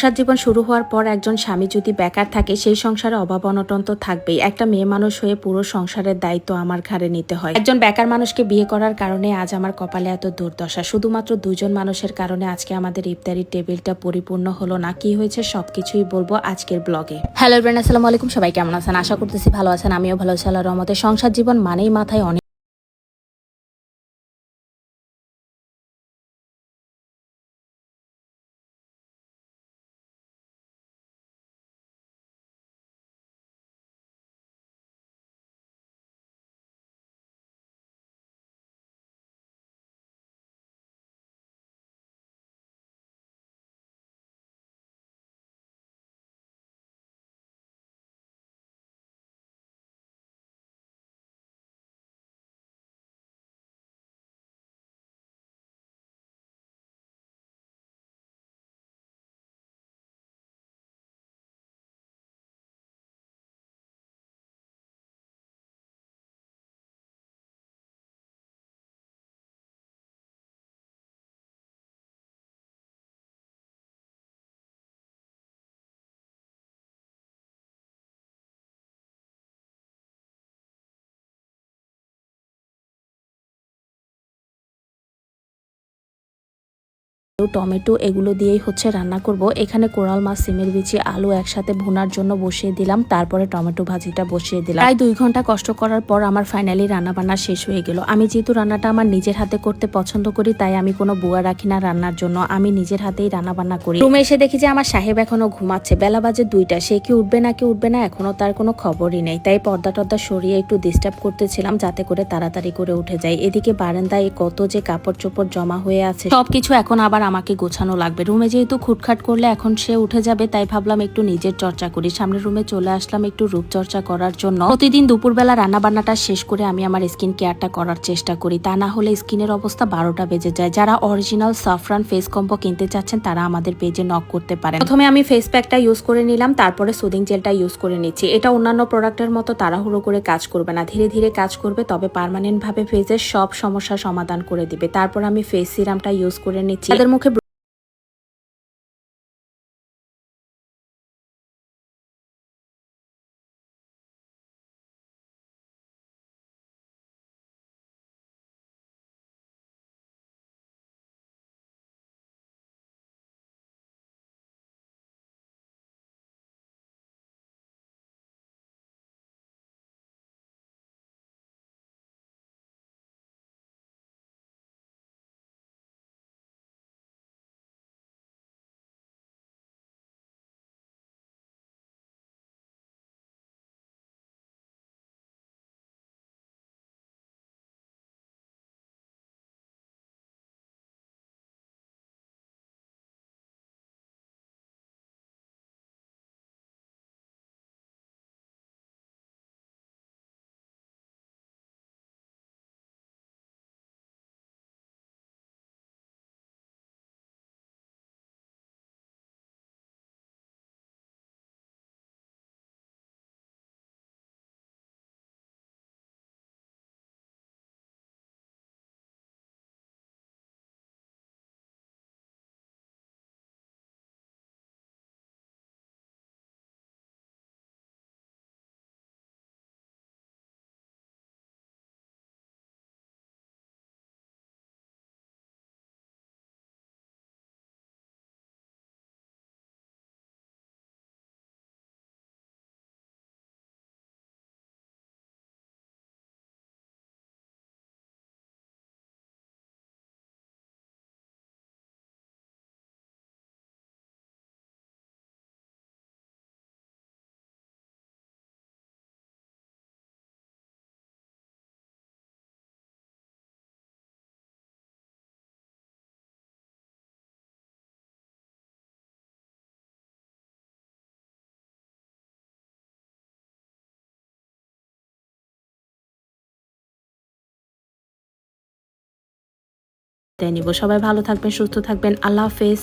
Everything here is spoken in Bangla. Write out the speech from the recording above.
সংসার জীবন শুরু হওয়ার পর একজন স্বামী যদি বেকার থাকে, সেই সংসারে অভাব অনটন তো থাকবেই। একটা মেয়ে মানুষ হয়ে পুরো সংসারের দায়িত্ব আমার ঘাড়ে নিতে হয়। একজন বেকার মানুষকে বিয়ে করার কারণে আজ আমার কপালে এত দুর্দশা। শুধুমাত্র দুজন মানুষের কারণে আজকে আমাদের ইফতারির টেবিলটা পরিপূর্ণ হলো না। কি হয়েছে সবকিছুই বলব আজকের ব্লগে। হ্যালো ব্রেন আসসালামু আলাইকুম। সবাই কেমন আছেন? আশা করতেছি ভালো আছেন। আমিও ভালো আছি আল্লাহর রহমতে। সংসার জীবন মানেই মাথায় অনেক টমেটো এগুলো দিয়েই হচ্ছে রান্না করব। এখানে কোরাল মাছ, সিমের বিচি, আলু একসাথে ভুনার জন্য বসিয়ে দিলাম। তারপরে টমেটো ভাজিটা বসিয়ে দিলাম। প্রায় দুই ঘণ্টা কষ্ট করার পর আমার ফাইনালি রান্না বান্না শেষ হয়ে গেল। আমি যেহেতু রান্নাটা আমার নিজের হাতে করতে পছন্দ করি, তাই আমি কোনো বুয়া রাখি না রান্নার জন্য। আমি নিজের হাতেই রান্না বান্না করি। রুমে এসে দেখি যে আমার সাহেব এখনও ঘুমাচ্ছে। বেলা বাজে দুইটা। সে কি উঠবে না কি উঠবে না এখনও তার কোনো খবরই নেই। তাই পর্দা টর্দা সরিয়ে একটু ডিস্টার্ব করতেছিলাম যাতে করে তাড়াতাড়ি করে উঠে যায় এদিকে বারান্দায় কত যে কাপড় চোপড় জমা হয়ে আছে। সবকিছু এখন আবার আমাকে গোছানো লাগবে। রুমে যেহেতু খুটখাট করলে এখন সে উঠে যাবে, তাই ভাবলাম একটু নিজের চর্চা করি। সামনের রুমে চলে আসলাম একটু রূপচর্চা করার জন্য। প্রতিদিন দুপুরবেলা রান্না বান্নাটা শেষ করে আমি আমার স্কিন কেয়ারটা করার চেষ্টা করি। তা না হলে স্কিনের অবস্থা বারোটা বেজে যায়। যারা অরিজিনাল সাফরান ফেস কম্পো কিনতে চাচ্ছেন, তারা আমাদের পেজে নক করতে পারেন। প্রথমে আমি ফেস প্যাকটা ইউজ করে নিলাম, তারপরে সুদিং জেলটা ইউজ করে নিচ্ছি। এটা অন্যান্য প্রোডাক্টের মতো তাড়াহুড়ো করে কাজ করবে না। ধীরে ধীরে কাজ করবে, তবে পার্মানেন্ট ভাবে ফেসের সব সমস্যা সমাধান করে দিবে। তারপর আমি ফেস সিরামটা ইউজ করে নিচ্ছি। তাদের মুখে নিব। সবাই ভালো থাকবেন সুস্থ থাকবেন। আল্লাহ হাফেজ।